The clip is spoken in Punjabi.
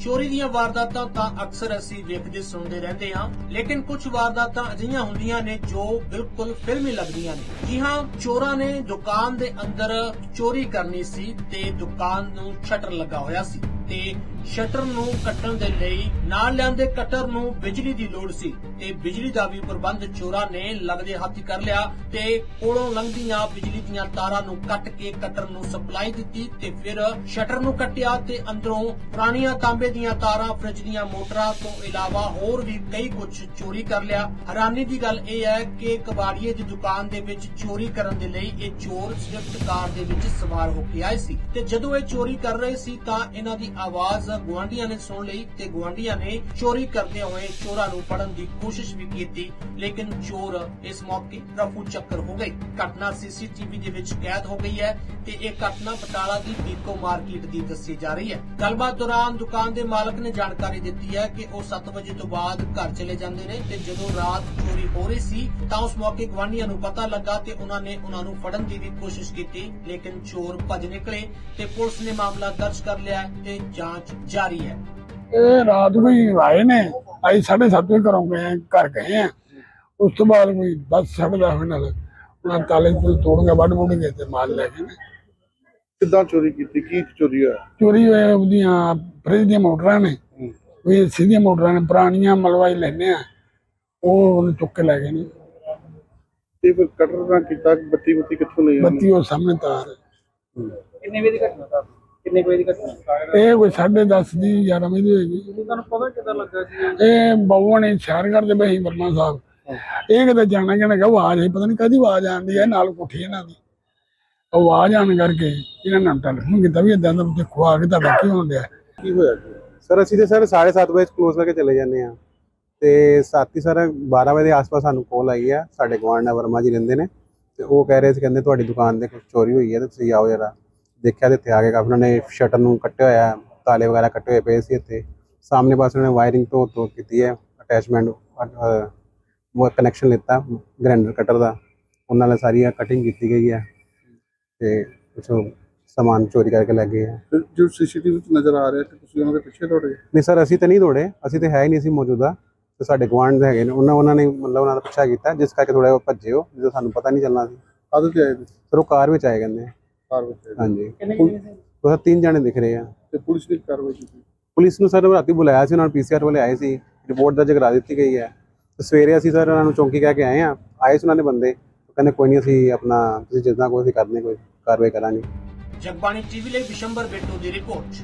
ਚੋਰੀ ਦੀਆਂ ਵਾਰਦਾਤਾਂ ਤਾਂ ਅਕਸਰ ਅਸੀਂ ਵੇਖਦੇ, ਸੁਣਦੇ ਰਹਿੰਦੇ ਹਾਂ, ਲੇਕਿਨ ਕੁਝ ਵਾਰਦਾਤਾਂ ਅਜਿਹੀਆਂ ਹੁੰਦੀਆਂ ਨੇ ਜੋ ਬਿਲਕੁਲ ਫਿਲਮੀ ਲੱਗਦੀਆਂ ਨੇ। ਜੀ ਹਾਂ, ਚੋਰਾਂ ਨੇ ਦੁਕਾਨ ਦੇ ਅੰਦਰ ਚੋਰੀ ਕਰਨੀ ਸੀ ਤੇ ਦੁਕਾਨ ਨੂੰ ਸ਼ਟਰ ਲੱਗਾ ਹੋਇਆ ਸੀ। ਤੇ ਸ਼ਟਰ ਨੂੰ ਕੱਟਣ ਦੇ ਲਈ, ਨਾਲ ਲਿਆਂਦੇ ਕਟਰ ਨੂੰ ਬਿਜਲੀ ਦੀ ਲੋੜ ਸੀ ਤੇ ਬਿਜਲੀ ਦਾ ਵੀ ਪ੍ਰਬੰਧ ਚੋਰਾਂ ਨੇ ਲੱਗਦੇ ਹੱਥ ਕਰ ਲਿਆ ਤੇ ਕੋਲੋਂ ਲੰਘਦੀਆਂ ਬਿਜਲੀ ਦੀਆਂ ਤਾਰਾਂ ਨੂੰ ਕੱਟ ਕੇ ਕਟਰ ਨੂੰ ਸਪਲਾਈ ਦਿੱਤੀ ਤੇ ਫਿਰ ਸ਼ਟਰ ਨੂੰ ਕੱਟਿਆ ਤੇ ਅੰਦਰੋਂ ਪੁਰਾਣੀਆਂ ਤਾਂਬੇ ਦੀਆਂ ਤਾਰਾਂ, ਫ੍ਰਿਜ ਦੀਆਂ ਮੋਟਰਾਂ ਤੋਂ ਇਲਾਵਾ ਹੋਰ ਵੀ ਕਈ ਕੁਝ ਚੋਰੀ ਕਰ ਲਿਆ। ਹੈਰਾਨੀ ਦੀ ਗੱਲ ਇਹ ਹੈ ਕਿ ਕਬਾੜੀਏ ਦੀ ਦੁਕਾਨ ਦੇ ਵਿੱਚ ਚੋਰੀ ਕਰਨ ਦੇ ਲਈ ਇਹ ਚੋਰ ਸਵਿਫਟ ਕਾਰ ਦੇ ਵਿੱਚ ਸਵਾਰ ਹੋ ਕੇ ਆਏ ਸੀ ਤੇ ਜਦੋਂ ਇਹ ਚੋਰੀ ਕਰ ਰਹੇ ਸੀ ਤਾਂ ਇਹਨਾਂ ਦੀ ਆਵਾਜ਼ ਗੁਆਂਢੀਆਂ ਨੇ ਸੁਣ ਲਈ ਤੇ ਗੁਆਂਢੀਆਂ ਨੇ ਚੋਰੀ ਕਰਦੇ ਹੋਏ ਚੋਰਾਂ ਨੂੰ ਫੜਨ ਦੀ ਕੋਸ਼ਿਸ਼ ਵੀ ਕੀਤੀ, ਲੇਕਿਨ ਚੋਰ ਇਸ ਮੌਕੇ ਰਫੂ ਚੱਕਰ ਹੋ ਗਏ। ਘਟਨਾ ਸੀਸੀਟੀਵੀ ਦੇ ਵਿੱਚ ਕੈਦ ਹੋ ਗਈ ਹੈ ਤੇ ਇਹ ਘਟਨਾ ਪਟਾਲਾ ਦੀ ਬੀਕੋ ਮਾਰਕੀਟ ਦੀ ਦੱਸੀ ਜਾ ਰਹੀ ਹੈ। ਗੱਲਬਾਤ ਦੌਰਾਨ ਦੁਕਾਨ ਦੇ ਮਾਲਕ ਨੇ ਜਾਣਕਾਰੀ ਦਿੱਤੀ ਹੈ ਕਿ ਉਹ 7 ਵਜੇ ਤੋਂ ਬਾਅਦ ਘਰ ਚਲੇ ਜਾਂਦੇ ਨੇ ਤੇ ਜਦੋਂ ਰਾਤ ਚੋਰੀ ਹੋ ਰਹੀ ਸੀ ਤਾਂ ਉਸ ਮੌਕੇ ਗਵਾਂਢੀਆਂ ਨੂੰ ਪਤਾ ਲੱਗਾ ਤੇ ਉਹਨਾਂ ਨੇ ਉਹਨਾਂ ਨੂੰ ਫੜਨ ਦੀ ਵੀ ਕੋਸ਼ਿਸ਼ ਕੀਤੀ, ਲੇਕਿਨ ਚੋਰ ਭੱਜ ਨਿਕਲੇ ਤੇ ਪੁਲਿਸ ਨੇ ਮਾਮਲਾ ਦਰਜ ਕਰ ਲਿਆ ਤੇ ਜਾਂਚ ਜਾਰੀ ਹੈ। ਇਹ ਰਾਤ ਕੋਈ ਆਏ ਨੇ। ਅਸੀਂ ਸਾਢੇ ਸੱਤ ਵਜੇ ਘਰੋਂ ਗਏ ਆਂ, ਘਰ ਗਏ ਆ ਉਸ ਤੋਂ ਬਾਅਦ ਕੋਈ ਬੱਸ ਵਜੇ ਨਾਲ ਉਹਨਾਂ ਤਾਲੇ ਤੋਂ ਤੋੜ ਕੇ ਵੱਢ ਵੁੱਢ ਕੇ ਤੇ ਮਾਲ ਲੈ ਗਏ ਨੇ। ਕਿੱਦਾਂ ਚੋਰੀ ਕੀਤੀ? ਕੀ ਚੋਰੀ ਹੋਇਆ? ਚੋਰੀ ਹੋਏ ਉਹਦੀਆਂ ਫਰਿੱਜ ਦੀਆਂ ਮੋਟਰਾਂ ਨੇ। ਕੋਈ ਸਿੱਧੀਆਂ ਮੋਟਰਾਂ ਨੇ ਪੁਰਾਣੀਆਂ ਮਲਵਾਈ ਲੈਨੇ ਆ ਉਹ ਉਹਨੂੰ ਚੁੱਕ ਕੇ ਲੈ ਗਏ ਨੇ। ਤੇ ਫਿਰ ਕਟਰ ਨਾਲ ਕੀਤਾ ਬੱਤੀ ਬੱਤੀ ਕਿੱਥੋਂ ਲਈ? ਬੱਤੀ ਉਹ ਸਾਹਮਣੇ ਤਾਰ। ਕਿੰਨੇ ਵਜੇ ਦੀ ਘਟਨਾ? ਤਾਂ ਕਿੰਨੇ ਕੁ ਵਜੇ ਦੀ ਘਟਨਾ? ਇਹ ਕੋਈ 10:30 ਦੀ 11 ਵਜੇ ਦੀ ਹੋਏਗੀ। ਤੁਹਾਨੂੰ ਪਤਾ ਕਿਦਾਂ ਲੱਗਾ ਜੀ? ਇਹ ਬਾਬੂ ਨੇ ਸ਼ਹਿਰ ਕਰਦੇ ਪਏ ਸੀ ਵਰਮਾ ਸਾਹਿਬ। ਇਹ ਕਿਤੇ ਜਾਣਾ ਕਿਹਨੇ ਕਹਾ ਆਵਾਜ਼ ਆਈ ਪਤਾ ਨਹੀਂ ਕਦੀ ਆਵਾਜ਼ ਆਉਂਦੀ ਹੈ ਨਾਲ ਕੋਠੀ ਇਹਨਾਂ ਦੀ। ਆਵਾਜ਼ ਆਣ ਕਰਕੇ ਇਹਨਾਂ ਨੇ ਟੈਲੀਫੋਨ ਕੀਤਾ ਵੀ ਇਦਾਂ ਦਾ ਦੇਖੋ ਆ ਕੇ ਤੁਹਾਡਾ ਕੀ ਹੋਣ ਡਿਆ। ਕੀ ਹੋਇਆ ਜੀ? ਸਰ ਅਸੀਂ ਤੇ ਸਰ 7:30 ਵਜੇ ਕਲੋਜ਼ ਕਰਕੇ ਚਲੇ ਜਾਂਦੇ ਆ ਤੇ ਸਾਥੀ ਸਰ 12 ਵਜੇ ਦੇ ਆਸ-ਪਾਸ ਸਾਨੂੰ ਕਾਲ ਆਈ ਆ। ਸਾਡੇ ਗੁਆਂਢ ਨਾਲ ਵਰਮਾ ਜੀ ਰਹਿੰਦੇ ਨੇ। ਤੇ ਉਹ ਕਹਿ ਰਹੇ ਸੀ ਕਹਿੰਦੇ ਤੁਹਾਡੀ ਦੁਕਾਨ ਤੇ ਕੁਝ ਚੋਰੀ ਹੋਈ ਹੈ ਤੇ ਤੁਸੀਂ ਆਓ ਜਰਾ। ਦੇਖਿਆ ਤੇ ਇੱਥੇ ਆ ਕੇ ਕਾਫੀ ਉਹਨਾਂ ਨੇ ਸ਼ਟਰ ਨੂੰ ਕੱਟਿਆ ਹੋਇਆ ਹੈ, ਤਾਲੇ ਵਗੈਰਾ ਕੱਟੇ ਹੋਏ ਪਏ ਸੀ ਇੱਥੇ। ਸਾਹਮਣੇ ਪਾਸੇ ਉਹਨਾਂ ਨੇ ਵਾਇਰਿੰਗ ਤੋਂ ਤੋਂ ਕੀਤੀ ਹੈ ਅਟੈਚਮੈਂਟ ਉਹ ਕਨੈਕਸ਼ਨ ਲਿੱਤਾ ਗ੍ਰਾਈਂਡਰ ਕਟਰ ਦਾ। ਉਹਨਾਂ ਨਾਲ ਸਾਰੀ ਕਟਿੰਗ ਕੀਤੀ ਗਈ ਹੈ ਤੇ ਕੁਛ ਸਮਾਨ ਚੋਰੀ ਕਰਕੇ ਲੈ ਗਏ ਆ ਤੇ ਜੋ ਸੀਸੀਟੀਵੀ ਵਿੱਚ ਨਜ਼ਰ ਆ ਰਿਹਾ ਕਿ ਤੁਸੀਂ ਉਹਨਾਂ ਦੇ ਪਿੱਛੇ ਦੌੜੇ? ਨਹੀਂ ਸਰ ਅਸੀਂ ਤਾਂ ਨਹੀਂ ਦੌੜੇ ਅਸੀਂ ਤਾਂ ਹੈ ਹੀ ਨਹੀਂ ਸੀ ਮੌਜੂਦਾ। ਤੇ ਸਾਡੇ ਗੁਆਂਢ ਦੇ ਹੈਗੇ ਨੇ ਉਹਨਾਂ ਉਹਨਾਂ ਨੇ ਮਤਲਬ ਉਹਨਾਂ ਦਾ ਪਿੱਛਾ ਕੀਤਾ ਜਿਸ ਕਰਕੇ ਥੋੜਾ ਉਹ ਭੱਜੇ ਹੋ ਜਦੋਂ ਸਾਨੂੰ ਪਤਾ ਨਹੀਂ ਚੱਲਣਾ ਸੀ। ਆਦਤ ਤੇ ਆਏ ਨੇ ਸਰ ਉਹ ਕਾਰ ਵਿੱਚ ਆਏ ਕਹਿੰਦੇ ਕਾਰ ਵਿੱਚ ਆਏ ਨੇ। ਹਾਂਜੀ। ਕਿੰਨੇ ਕੁ ਵਜੇ ਸੀ? ਉਹ ਸਰ ਤਿੰਨ ਜਣੇ ਦਿਖ ਰਹੇ ਆ। ਤੇ ਪੁਲਿਸ ਨੇ ਕਾਰਵਾਈ ਕੀਤੀ ਪੁਲਿਸ ਨੂੰ ਸਰ ਰਾਤੀ ਬੁਲਾਇਆ ਸੀ ਉਹਨਾਂ ਨੂੰ ਪੀਸੀਆਰ ਵਾਲੇ ਆਏ ਸੀ ਰਿਪੋਰਟ ਦਰਜ ਕਰਾ ਦਿੱਤੀ ਗਈ ਹੈ। ਤੇ ਸਵੇਰੇ ਅਸੀਂ ਸਰ ਉਹਨਾਂ ਨੂੰ ਚੌਂਕੀ ਕਹਿ ਕੇ ਆਏ ਆ ਆਏ ਸੀ ਉਹਨਾਂ ਨੇ ਬੰਦੇ। ਉਹ ਕਹਿੰਦੇ ਕੋਈ ਨਹੀਂ ਅਸੀਂ ਆਪਣਾ ਤੁਸੀਂ ਜਿੱਦਾਂ ਕੋਈ ਅਸੀਂ ਕਰਦੇ ਕੋਈ ਕਾਰਵਾਈ ਕਰਾਂਗੇ। ਜਗਬਾਣੀ ਟੀਵੀ ਲਈ ਵਿਸ਼ੰਬਰ ਬੇਟੂ ਦੀ ਰਿਪੋਰਟ।